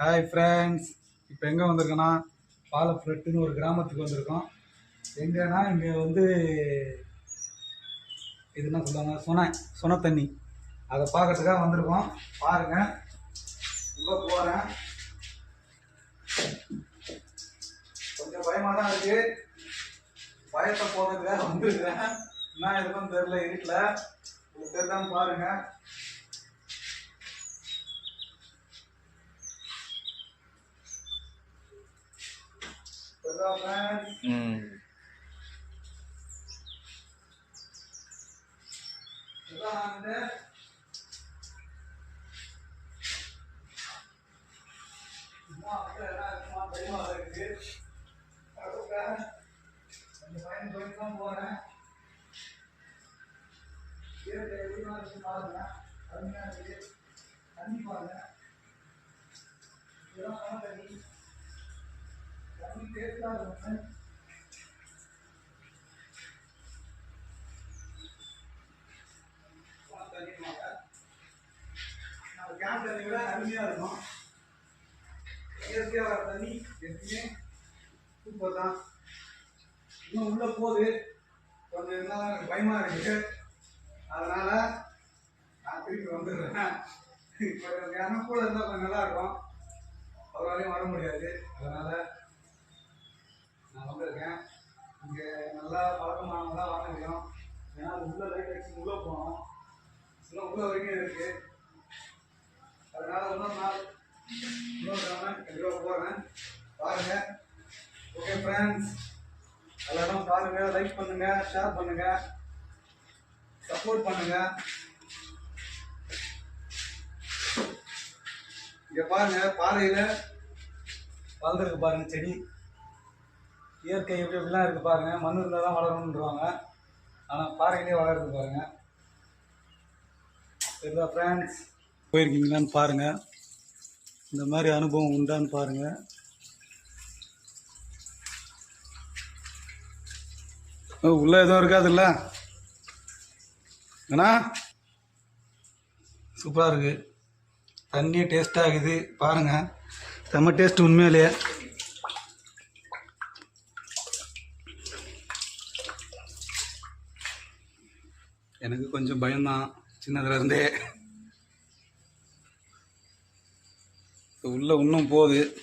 Hi friends இப்போ எங்கே வந்திருக்கோன்னா பாலப்பட்டுன்னு ஒரு கிராமத்துக்கு வந்திருக்கோம். எங்கன்னா இங்கே வந்து இது என்ன சொல்லுவாங்க? சொன சொன தண்ணி. அதை பார்க்கறதுக்காக வந்திருக்கோம். பாருங்கள் உள்ளே போகிறேன் கொஞ்சம் பயமாக தான் இருக்குது பயத்தை போகிறதுக்காக வந்திருக்கிறேன். என்ன எதுக்கும் தெரில இருட்டில். உங்களுக்கு தெரியாமல் பாருங்கள் தெரியுதா friends? ம் தெரியுதா வந்து? சும்மா வந்து எல்லாம் சும்மா பயமா இருக்குது. அதுக்காக கொஞ்சம் பயந்து பயந்து தான் போறேன். இயற்கை எப்படிமா இருக்கு பாருங்க. தண்ணி பாருங்க. கேன் தண்ணி விட அருமையாக இருக்கும் இயற்கையாக வர தண்ணி எப்பயுமே சூப்பர் தான் இன்னும் உள்ளே போகுது கொஞ்சம் இருந்தாலும் எனக்கு பயமா இருக்கு அதனால் நான் திருப்பி வந்துடுறேன் இப்போ யாரும் கூட இருந்தால் கொஞ்சம் நல்லா இருக்கும் அவராலையும் வர முடியாது அதனால் இங்கே நல்லா பழக்கமானவங்க தான் வர முடியும். ஏன்னா அது உள்ள லைட் அடிச்சு உள்ளே போகணும். இன்னும் உள்ள வரைக்கும் இருக்கு. அதனால இன்னொரு நாள் இன்னொரு நாள் கண்டிப்பாக போகிறேன் பாருங்க. ஓகே ஃப்ரெண்ட்ஸ் எல்லாரும் பாருங்க லைக் பண்ணுங்க ஷேர் பண்ணுங்க. சப்போர்ட் பண்ணுங்க. இங்கே பாருங்க பாறையில் வளர்ந்துருக்கு பாருங்க செடி. இயற்கை எப்படி எப்படிலாம் இருக்குது பாருங்க. மண் இருந்தால் தான் வளரணுன்றவாங்க ஆனால் பாறையிலே வளருது பாருங்க. சரிதா ஃப்ரெண்ட்ஸ் போயிருக்கீங்களான்னு பாருங்க. இந்த மாதிரி அனுபவம் உண்டான்னு பாருங்க. உள்ள எதுவும் இருக்காதுல்ல? ஏன்னா சூப்பராக இருக்குது தண்ணி டேஸ்டாக இருக்குது பாருங்கள் செம்ம டேஸ்ட் உண்மையிலேயே. எனக்கு கொஞ்சம் பயம்தான். சின்னதுல இருந்தே உள்ள இன்னும் போகுது.